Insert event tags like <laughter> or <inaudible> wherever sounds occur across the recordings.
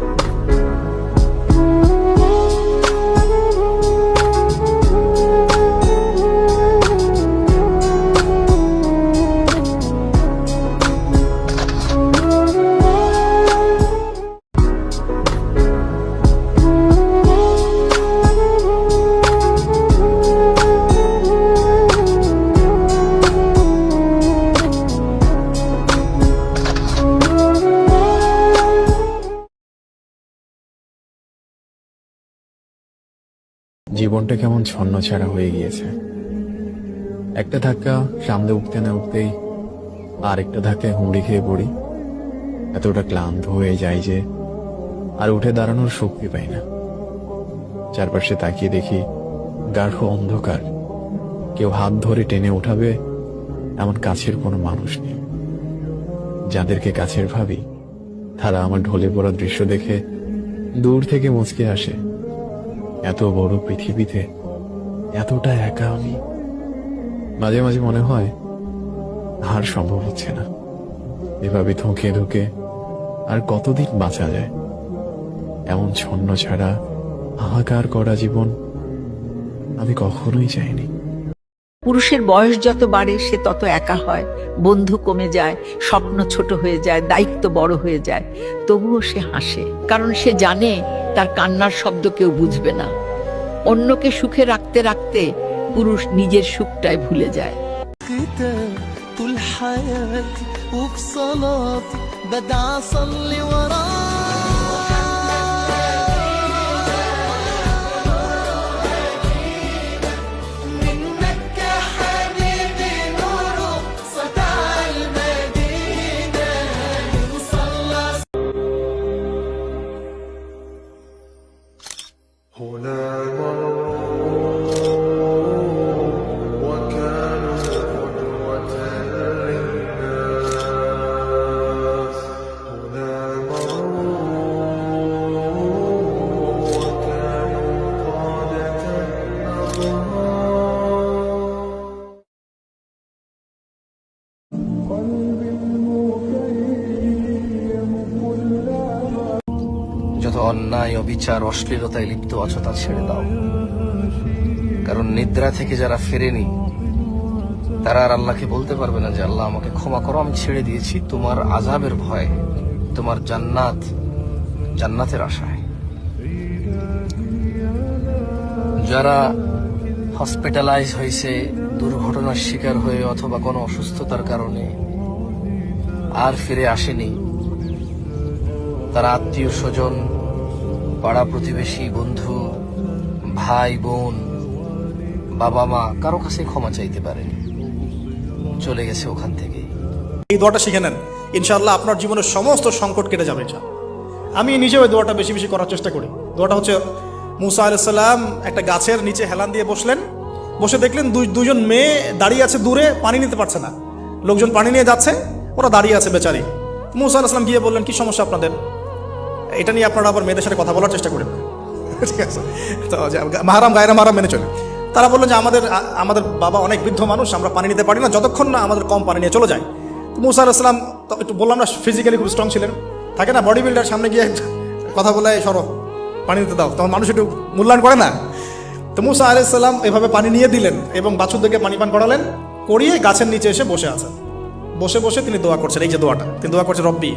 you জীবনটা কেমন ছন্ন ছাড়া হয়ে গিয়েছে। একটা ধাক্কা সামনে উঠতে না উঠতেই আরেকটা ধাক্কায় হুমড়ি খেয়ে পড়ি। এতটা ক্লান্ত হয়ে যায় যে আর উঠে দাঁড়ানোর শক্তি পাই না। চারপাশে তাকিয়ে দেখি গাঢ় অন্ধকার। কেউ হাত ধরে টেনে উঠাবে এমন কাছের কোনো মানুষ নেই। যাদেরকে কাছের ভাবি, তারা আমার ঢলে পড়া দৃশ্য দেখে দূর থেকে মুচকে আসে। এত বড় পৃথিবীতে এতটা একা আমি? মাঝে মাঝে মনে হয় আর সম্ভব হচ্ছে না। এভাবে ধুঁকে ধুঁকে আর কতদিন বাঁচা যায়? এমন ছন্ন ছাড়া হাহাকার করা জীবন আমি কখনোই চাইনি। পুরুষের বয়স যত বাড়ে, সে তত একা হয়। বন্ধু কমে যায়, স্বপ্ন ছোট হয়ে যায়, দায়িত্ব বড় হয়ে যায়। তবুও সে হাসে, কারণ সে জানে তার কান্নার শব্দ কেউ বুঝবে না। অন্যকে সুখে রাখতে রাখতে পুরুষ নিজের সুখটাই ভুলে যায় كتاب طول حياتي وفي صلاتي بدعى اصلي وراه যত অন্যায়, অবিচার, অশ্লীলতায় লিপ্ত আছো তা ছেড়ে দাও। কারণ নিদ্রা থেকে যারা ফেরেনি, তারা আর আল্লাহকে বলতে পারবে না যে, আল্লাহ আমাকে ক্ষমা করো, আমি ছেড়ে দিয়েছি তোমার আজাবের ভয়, তোমার জান্নাত, জান্নাতের আশায়। যারা হসপিটালাইজ হয়েছে, দুর্ঘটনার শিকার হয়ে অথবা কোনো অসুস্থতার কারণে আর ফিরে আসেনি, তারা আত্মীয় স্বজন পাড়া প্রতিবেশী, বন্ধু, ভাই, বোন, বাবা, মা, কারও কাছে ক্ষমা চাইতে পারেনি। চলে গেছে ওখান থেকে এই দোয়াটা শিখে নেন। ইনশাআল্লাহ আপনার জীবনের সমস্ত সংকট কেটে যাবে। আমি নিজেও এই দোয়াটা বেশি বেশি করার চেষ্টা করি। দোয়াটা হচ্ছে, মুসা আলাইসাল্লাম একটা গাছের নিচে হেলান দিয়ে বসলেন। বসে দেখলেন দুই দুজন মেয়ে দাঁড়িয়ে আছে দূরে, পানি নিতে পারছে না। লোকজন পানি নিয়ে যাচ্ছে, ওরা দাঁড়িয়ে আছে বেচারি। মুসা আলাইসাল্লাম গিয়ে বললেন, কি সমস্যা আপনাদের? এটা নিয়ে আপনারা আবার মেয়েদের সাথে কথা বলার চেষ্টা করেন। ঠিক আছে? তো মাহারাম, গায়রা মাহারাম মেনে চলে। তারা বললেন যে আমাদের আমাদের বাবা অনেক বৃদ্ধ মানুষ, আমরা পানি নিতে পারি না, যতক্ষণ না আমাদের কম পানি নিয়ে চলে যায়। মুসা আলাইসালাম একটু বললাম না ফিজিক্যালি খুব স্ট্রং ছিলেন। থাকে না বডি বিল্ডার সামনে গিয়ে কথা বলে, "এই সরো, পানি দিতে দাও। তখন মানুষ একটু মূল্যায়ন করে না। তো মুসা আলাইসাল্লাম এভাবে পানি নিয়ে দিলেন এবং বাছুরদেরকে পানি পান করালেন, করিয়ে গাছের নিচে এসে বসে আছেন। বসে বসে তিনি দোয়া করছেন, এই যে দোয়াটা। তিনি দোয়া করছেন, রব্বি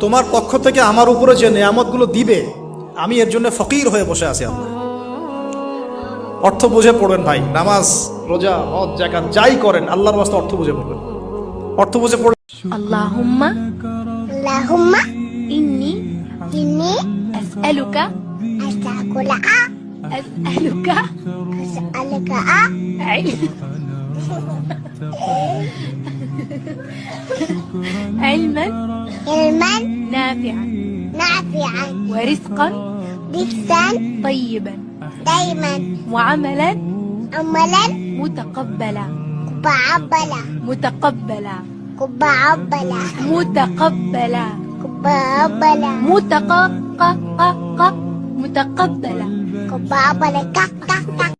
তোমার পক্ষ থেকে আমার উপরে যে নেয়ামতগুলো দিবে আমি এর জন্য ফকির হয়ে বসে আছি আল্লাহ অর্থ বুঝে পড়বেন ভাই নামাজ রোজা হজ জাকাত যাই করেন আল্লাহর বাস্তে অর্থ বুঝে পড়বেন। অর্থ বুঝে পড়বেন আল্লাহুম্মা। আল্লাহুম্মা। ইন্নি ইন্নি আসআলুকা। আসআলুকা। আসআলুকা। আসআলুকা। <laughs> علما. علما. نافعا. نافعا. ورزقا. رزقا. طيبا. دائما. وعملا. عملا. متقبلا. متقبلا. متقبلا. بعبلا متق ق ق ق متقبلا.